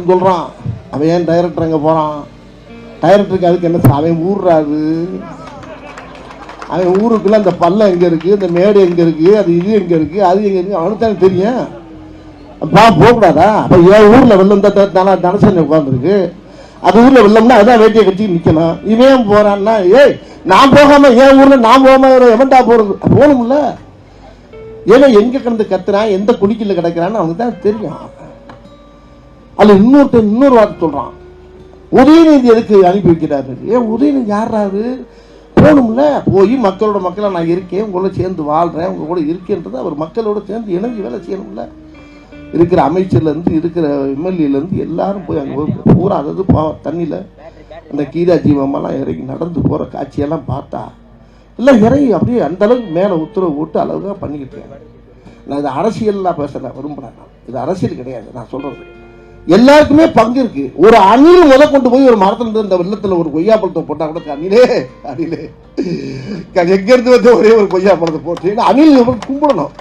ஒருத்தன் சொல்கிறான் அவன் ஏன் டைரக்டர் அங்கே போகிறான் டைரக்டருக்கு அதுக்கு என்ன அவன் ஊர்றாரு அவன் ஊருக்குள்ள அந்த பள்ளம் எங்கே இருக்குது இந்த மேடு எங்கே இருக்குது அது இது எங்கே இருக்குது அது எங்கே இருக்குது அவனுக்கு தானே தெரியும். பா போகக்கூடாதா? அப்போ என் ஊரில் வெள்ளம் தான் தானே தனசேனை உட்காந்துருக்கு அது ஊரில் வெள்ளம்னா அதான் வேட்டியை கட்டி நிற்கணும் இவன் போகிறான்னா ஏய் நான் போகாமல் என் ஊரில் நான் போகாமல் எவன்டா போகிறது போகணும்ல. ஏன்னா எங்கே கிடந்து கத்துறான்? எந்த குடிக்கல கிடக்கிறான்னு அவனுக்கு தான் தெரியும். அதில் இன்னொருத்தன் இன்னொரு வார்த்தை சொல்கிறான் உதயநிதி எதுக்கு அனுப்பி வைக்கிறாரு? ஏன் உதயநிதி யாராரு போகணும்ல? போய் மக்களோட மக்களா நான் இருக்கேன் உங்களோட சேர்ந்து வாழ்கிறேன் உங்க கூட இருக்கேன்றது அவர் மக்களோட சேர்ந்து இணைஞ்சு வேலை செய்யணும்ல. இருக்கிற அமைச்சர்லேருந்து இருக்கிற எம்எல்ஏலேருந்து எல்லாரும் போய் அங்கே போய் பூரா அதாவது பா- தண்ணியில் அந்த கீதா ஜீவமெல்லாம் இறங்கி நடந்து போகிற காட்சியெல்லாம் பார்த்தா எல்லாம் இறங்கி அப்படியே அந்த அளவுக்கு மேலே உத்தரவு போட்டு அளவுக்காக பண்ணிக்கிட்டு நான் இது அரசியல்லாம் பேசுகிறேன் விரும்புகிறேன் நான். இது அரசியல் கிடையாது நான் சொல்கிறது எல்லாருக்குமே பங்கு இருக்கு. ஒரு அணில் முத கொண்டு போய் ஒரு மரத்துல இருந்து இந்த வெள்ளத்துல ஒரு கொய்யா பழத்தை போட்டா கூட அணிலே அணிலே. எங்க இருந்து வந்து ஒரே ஒரு கொய்யா பழத்தை போட்டு அணில் கும்பிடணும்.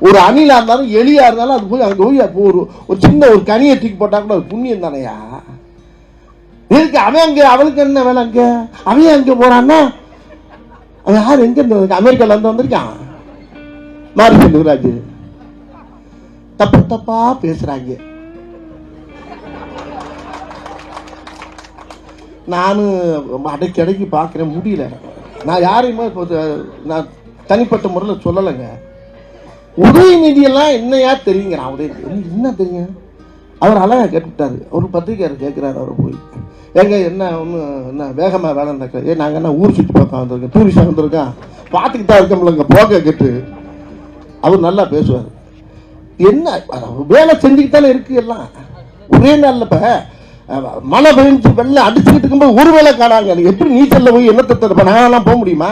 ஒரு அணிலா இருந்தாலும் எலியா இருந்தாலும் அது போய் அங்க போய் அப்போ ஒரு ஒரு சின்ன ஒரு கனியை தூக்கி போட்டா கூட அது புண்ணியம் தானையா? இருக்கு அவன் அங்க அவனுக்கு என்ன வேலை அங்க? அவன் அங்க போறான்னா அவன் யார்? எங்க இருந்து வந்திருக்கான்? அமெரிக்கால இருந்து வந்திருக்கான்? மாரி செல்வராஜ் தப்பு தப்பா பேசுறாங்க. நானும் அடைக்கி அடைக்கி பார்க்குறேன். முடியல. நான் யாரையுமே இப்போ நான் தனிப்பட்ட முறையில் சொல்லலைங்க. உதயநிதியெல்லாம் என்னையா தெரியுங்கிறான் உதயநிதி. என்ன தெரியும்? அவர் அழகாக கேட்டுவிட்டாரு ஒரு பத்திரிக்கையார் கேட்குறாரு அவர் போய். ஏங்க என்ன ஒன்று என்ன வேகமாக வேலை நடக்குது ஏ நாங்கள் என்ன ஊர் சுற்றி பார்க்க வந்திருக்கோம்? டூரிஸ்டாக வந்திருக்கோம் பார்த்துக்கிட்டு தான் இருக்கோம்லங்க போக கேட்டு. அவர் நல்லா பேசுவார். என்ன வேலை செஞ்சுக்கிட்டு தானே இருக்கு எல்லாம். ஒரே நாளில் இப்போ மழை பெஞ்சு வெள்ளம் அடிச்சுக்கிட்டு இருக்கும்போது ஒரு வேலை காணாங்க எப்படி நீச்சல்ல போய் என்னத்தை தடுப்ப நாங்களாம் போக முடியுமா?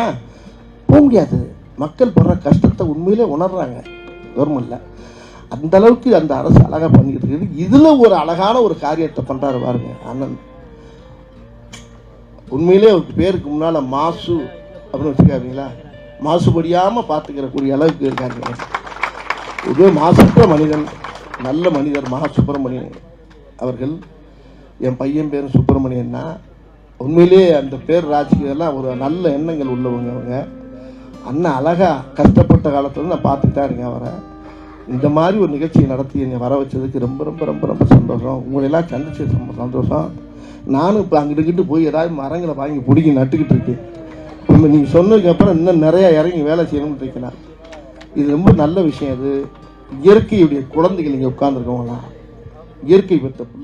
போக முடியாது. மக்கள் படுற கஷ்டத்தை உண்மையிலே உணர்றாங்க. கவர்மெண்ட்ல. அந்த அளவுக்கு அந்த அரசு அழகாக பண்ணிக்கிட்டு இருக்குது. இதுல ஒரு அழகான ஒரு காரியத்தை பண்றாரு பாருங்க அண்ணன். உண்மையிலே அவருக்கு பேருக்கு முன்னால மாசு அப்படின்னு வச்சுக்காதீங்களா மாசுபடியாம பார்த்துக்கிறக்கூடிய அளவுக்கு இருக்காங்க இது மாசற்ற மனிதன் நல்ல மனிதர் மகா சுப்பிரமணியன் அவர்கள். என் பையன் பேர் சுப்பிரமணியன்னா உண்மையிலேயே அந்த பேர் ராஜ்கியெல்லாம் ஒரு நல்ல எண்ணங்கள் உள்ளவங்க அவங்க. அண்ணன் அழகாக கஷ்டப்பட்ட காலத்தில் நான் பார்த்துட்டு தான் இருக்கேன் அவரை. இந்த மாதிரி ஒரு நிகழ்ச்சியை நடத்தி என்னை வர வச்சதுக்கு ரொம்ப ரொம்ப ரொம்ப ரொம்ப சந்தோஷம். உங்களெல்லாம் சந்திச்சு ரொம்ப சந்தோஷம். நானும் இப்போ அங்கிட்டு போய் ஏதாவது மரங்களை வாங்கி பிடிக்கி நட்டுக்கிட்டு இருக்கேன். இப்போ நீங்கள் சொன்னதுக்கு அப்புறம் இன்னும் நிறையா இறங்கி வேலை செய்யணும்னு இருக்கேன் இது ரொம்ப நல்ல விஷயம் இது. இயற்கையுடைய குழந்தைகள் இங்கே உட்காந்துருக்கவங்களாம் இயற்கை பெற்ற பிள்ளை